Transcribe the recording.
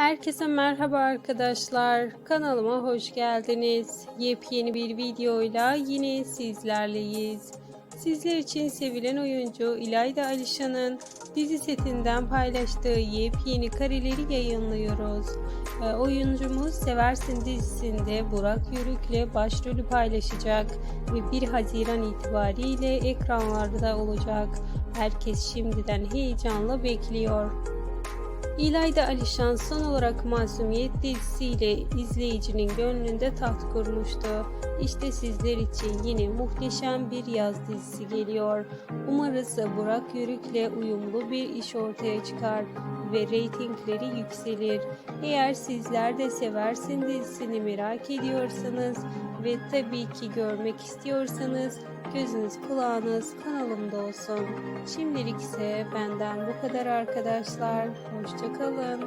Herkese merhaba arkadaşlar. Kanalıma hoş geldiniz. Yepyeni bir videoyla yine sizlerleyiz. Sizler için sevilen oyuncu İlayda Alişan'ın dizi setinden paylaştığı yepyeni kareleri yayınlıyoruz. Ee, oyuncumuz Seversin dizisinde Burak Yörük'le başrolü paylaşacak ve 1 Haziran itibariyle ekranlarda olacak. Herkes şimdiden heyecanla bekliyor. İlayda Alişan son olarak Masumiyet dizisiyle izleyicinin gönlünde taht kurmuştu. İşte sizler için yine muhteşem bir yaz dizisi geliyor. Umarız Burak Yörük'le uyumlu bir iş ortaya çıkar ve reytingleri yükselir. Eğer sizler de Seversin dizisini merak ediyorsanız ve tabii ki görmek istiyorsanız gözünüz kulağınız kanalımda olsun. Şimdilik ise benden bu kadar arkadaşlar. Hoşçakalın.